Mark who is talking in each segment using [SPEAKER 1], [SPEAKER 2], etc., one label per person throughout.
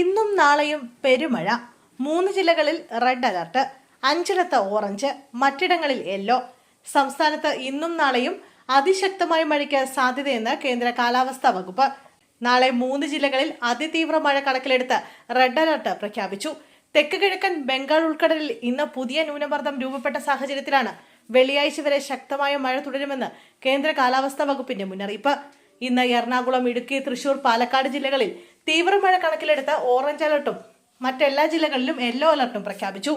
[SPEAKER 1] ഇന്നും നാളെയും പെരുമഴ മൂന്ന് ജില്ലകളിൽ റെഡ് അലർട്ട് അഞ്ചിടത്ത് ഓറഞ്ച് മറ്റിടങ്ങളിൽ യെല്ലോ സംസ്ഥാനത്ത് ഇന്നും നാളെയും അതിശക്തമായ മഴയ്ക്ക് സാധ്യതയെന്ന് കേന്ദ്ര കാലാവസ്ഥാ വകുപ്പ് നാളെ മൂന്ന് ജില്ലകളിൽ അതിതീവ്ര മഴ കണക്കിലെടുത്ത് റെഡ് അലർട്ട് പ്രഖ്യാപിച്ചു തെക്ക് കിഴക്കൻ ബംഗാൾ ഉൾക്കടലിൽ ഇന്ന് പുതിയ ന്യൂനമർദ്ദം രൂപപ്പെട്ട സാഹചര്യത്തിലാണ് വെള്ളിയാഴ്ച വരെ ശക്തമായ മഴ തുടരുമെന്ന് കേന്ദ്ര കാലാവസ്ഥാ വകുപ്പിന്റെ മുന്നറിയിപ്പ് ഇന്ന് എറണാകുളം ഇടുക്കി തൃശൂർ പാലക്കാട് ജില്ലകളിൽ തീവ്രമഴ കണക്കിലെടുത്ത് ഓറഞ്ച് അലർട്ടും മറ്റെല്ലാ ജില്ലകളിലും യെല്ലോ അലർട്ടും പ്രഖ്യാപിച്ചു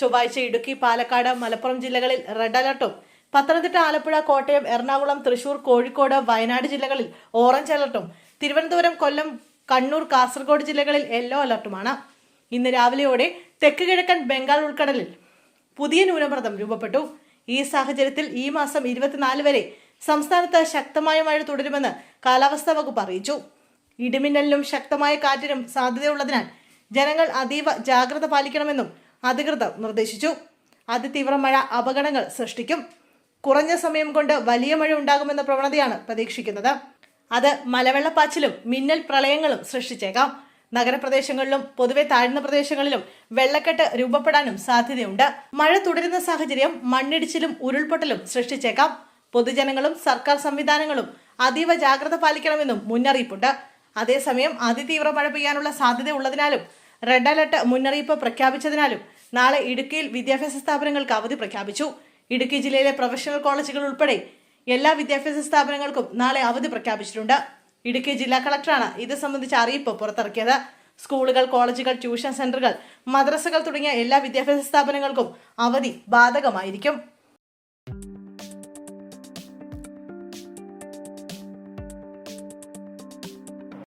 [SPEAKER 1] ചൊവ്വാഴ്ച ഇടുക്കി പാലക്കാട് മലപ്പുറം ജില്ലകളിൽ റെഡ് അലർട്ടും പത്തനംതിട്ട ആലപ്പുഴ കോട്ടയം എറണാകുളം തൃശൂർ കോഴിക്കോട് വയനാട് ജില്ലകളിൽ ഓറഞ്ച് അലർട്ടും തിരുവനന്തപുരം കൊല്ലം കണ്ണൂർ കാസർഗോഡ് ജില്ലകളിൽ യെല്ലോ അലർട്ടുമാണ് ഇന്ന് രാവിലെയോടെ തെക്ക് കിഴക്കൻ ബംഗാൾ ഉൾക്കടലിൽ പുതിയ ന്യൂനമർദ്ദം രൂപപ്പെട്ടു ഈ സാഹചര്യത്തിൽ ഈ മാസം ഇരുപത്തിനാല് വരെ സംസ്ഥാനത്ത് ശക്തമായ മഴ തുടരുമെന്ന് കാലാവസ്ഥാ വകുപ്പ് അറിയിച്ചു ഇടിമിന്നലിനും ശക്തമായ കാറ്റിനും സാധ്യതയുള്ളതിനാൽ ജനങ്ങൾ അതീവ ജാഗ്രത പാലിക്കണമെന്നും അധികൃതർ നിർദ്ദേശിച്ചു അതിതീവ്ര മഴ അപകടങ്ങൾ സൃഷ്ടിക്കും കുറഞ്ഞ സമയം കൊണ്ട് വലിയ മഴ ഉണ്ടാകുമെന്ന പ്രവണതയാണ് പ്രതീക്ഷിക്കുന്നത് അത് മലവെള്ളപ്പാച്ചിലും മിന്നൽ പ്രളയങ്ങളും സൃഷ്ടിച്ചേക്കാം നഗരപ്രദേശങ്ങളിലും പൊതുവെ താഴ്ന്ന പ്രദേശങ്ങളിലും വെള്ളക്കെട്ട് രൂപപ്പെടാനും സാധ്യതയുണ്ട് മഴ തുടരുന്ന സാഹചര്യം മണ്ണിടിച്ചിലും ഉരുൾപൊട്ടലും സൃഷ്ടിച്ചേക്കാം പൊതുജനങ്ങളും സർക്കാർ സംവിധാനങ്ങളും അതീവ ജാഗ്രത പാലിക്കണമെന്നും മുന്നറിയിപ്പുണ്ട് അതേസമയം അതിതീവ്ര മഴ പെയ്യാനുള്ള സാധ്യത ഉള്ളതിനാലും റെഡ് അലർട്ട് മുന്നറിയിപ്പ് പ്രഖ്യാപിച്ചതിനാലും നാളെ ഇടുക്കിയിൽ വിദ്യാഭ്യാസ സ്ഥാപനങ്ങൾക്ക് അവധി പ്രഖ്യാപിച്ചു ഇടുക്കി ജില്ലയിലെ പ്രൊഫഷണൽ കോളേജുകൾ ഉൾപ്പെടെ എല്ലാ വിദ്യാഭ്യാസ സ്ഥാപനങ്ങൾക്കും നാളെ അവധി പ്രഖ്യാപിച്ചിട്ടുണ്ട് ഇടുക്കി ജില്ലാ കളക്ടറാണ് ഇത് സംബന്ധിച്ച അറിയിപ്പ് പുറത്തിറക്കിയത് സ്കൂളുകൾ കോളേജുകൾ ട്യൂഷൻ സെന്ററുകൾ മദ്രസകൾ തുടങ്ങിയ എല്ലാ വിദ്യാഭ്യാസ സ്ഥാപനങ്ങൾക്കും അവധി ബാധകമായിരിക്കും